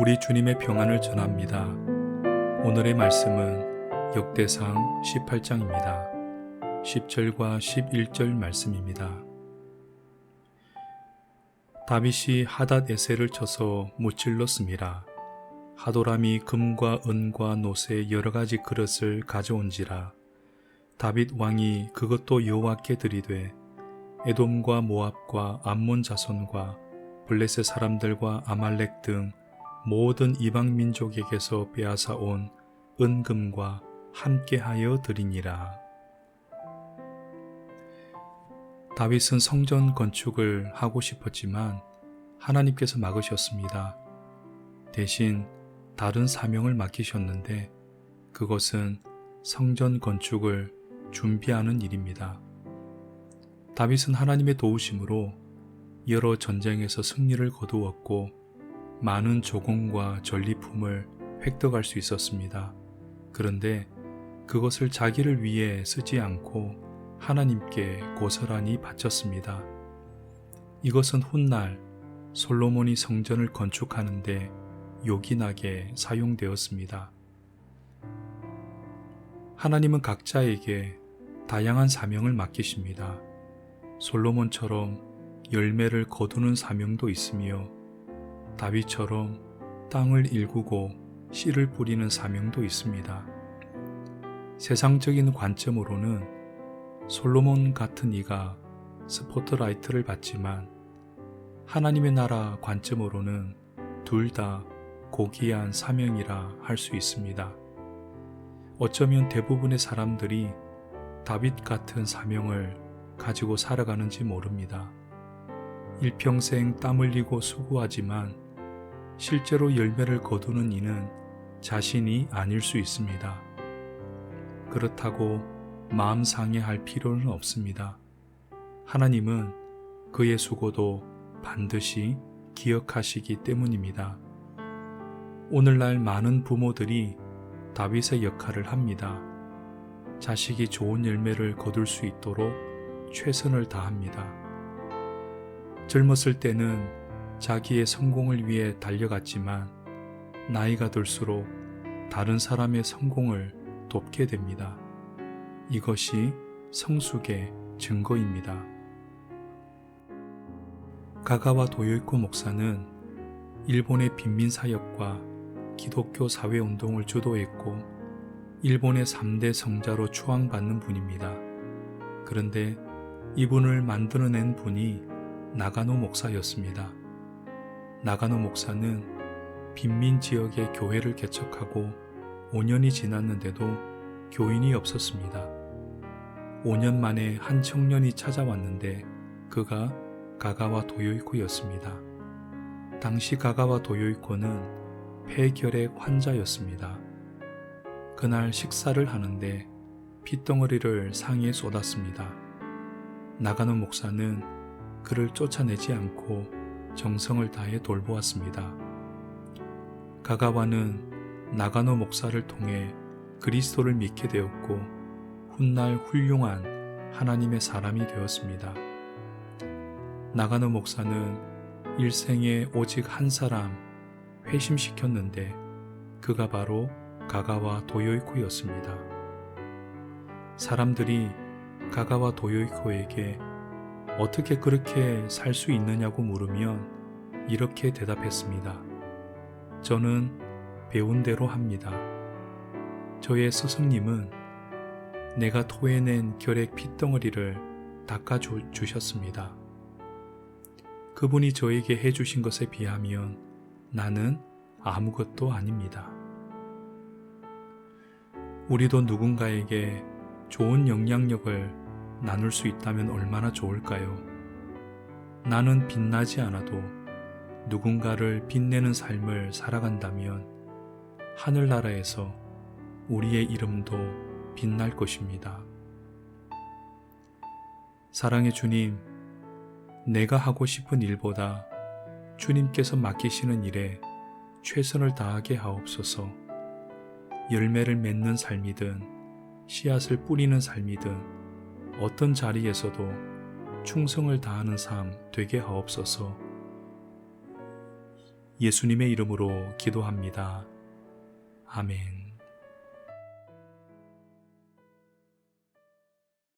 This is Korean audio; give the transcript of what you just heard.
우리 주님의 평안을 전합니다. 오늘의 말씀은 역대상 18장입니다. 10절과 11절 말씀입니다. 다윗이 하닷 에셀을 쳐서 무찔렀습니다. 하도람이 금과 은과 노새 여러 가지 그릇을 가져온지라 다윗 왕이 그것도 여호와께 드리되 에돔과 모압과 암몬 자손과 블레셋 사람들과 아말렉 등 모든 이방 민족에게서 빼앗아 온 은금과 함께하여 드리니라. 다윗은 성전 건축을 하고 싶었지만 하나님께서 막으셨습니다. 대신 다른 사명을 맡기셨는데 그것은 성전 건축을 준비하는 일입니다. 다윗은 하나님의 도우심으로 여러 전쟁에서 승리를 거두었고 많은 조공과 전리품을 획득할 수 있었습니다. 그런데 그것을 자기를 위해 쓰지 않고 하나님께 고스란히 바쳤습니다. 이것은 훗날 솔로몬이 성전을 건축하는데 요긴하게 사용되었습니다. 하나님은 각자에게 다양한 사명을 맡기십니다. 솔로몬처럼 열매를 거두는 사명도 있으며 다윗처럼 땅을 일구고 씨를 뿌리는 사명도 있습니다. 세상적인 관점으로는 솔로몬 같은 이가 스포트라이트를 받지만 하나님의 나라 관점으로는 둘 다 고귀한 사명이라 할 수 있습니다. 어쩌면 대부분의 사람들이 다윗 같은 사명을 가지고 살아가는지 모릅니다. 일평생 땀 흘리고 수고하지만 실제로 열매를 거두는 이는 자신이 아닐 수 있습니다. 그렇다고 마음 상해할 필요는 없습니다. 하나님은 그의 수고도 반드시 기억하시기 때문입니다. 오늘날 많은 부모들이 다윗의 역할을 합니다. 자식이 좋은 열매를 거둘 수 있도록 최선을 다합니다. 젊었을 때는 자기의 성공을 위해 달려갔지만 나이가 들수록 다른 사람의 성공을 돕게 됩니다. 이것이 성숙의 증거입니다. 가가와 도요이코 목사는 일본의 빈민 사역과 기독교 사회 운동을 주도했고 일본의 3대 성자로 추앙받는 분입니다. 그런데 이분을 만들어낸 분이 나가노 목사였습니다. 나가노 목사는 빈민 지역의 교회를 개척하고 5년이 지났는데도 교인이 없었습니다. 5년 만에 한 청년이 찾아왔는데 그가 가가와 도요이코였습니다. 당시 가가와 도요이코는 폐결핵 환자였습니다. 그날 식사를 하는데 핏덩어리를 상에 쏟았습니다. 나가노 목사는 그를 쫓아내지 않고 정성을 다해 돌보았습니다. 가가와는 나가노 목사를 통해 그리스도를 믿게 되었고 훗날 훌륭한 하나님의 사람이 되었습니다. 나가노 목사는 일생에 오직 한 사람 회심시켰는데 그가 바로 가가와 도요이코였습니다. 사람들이 가가와 도요이코에게 어떻게 그렇게 살 수 있느냐고 물으면 이렇게 대답했습니다. 저는 배운 대로 합니다. 저의 스승님은 내가 토해낸 결핵 핏덩어리를 닦아주셨습니다. 그분이 저에게 해주신 것에 비하면 나는 아무것도 아닙니다. 우리도 누군가에게 좋은 영향력을 나눌 수 있다면 얼마나 좋을까요? 나는 빛나지 않아도 누군가를 빛내는 삶을 살아간다면 하늘나라에서 우리의 이름도 빛날 것입니다. 사랑의 주님, 내가 하고 싶은 일보다 주님께서 맡기시는 일에 최선을 다하게 하옵소서 열매를 맺는 삶이든 씨앗을 뿌리는 삶이든 어떤 자리에서도 충성을 다하는 삶 되게 하옵소서 예수님의 이름으로 기도합니다. 아멘.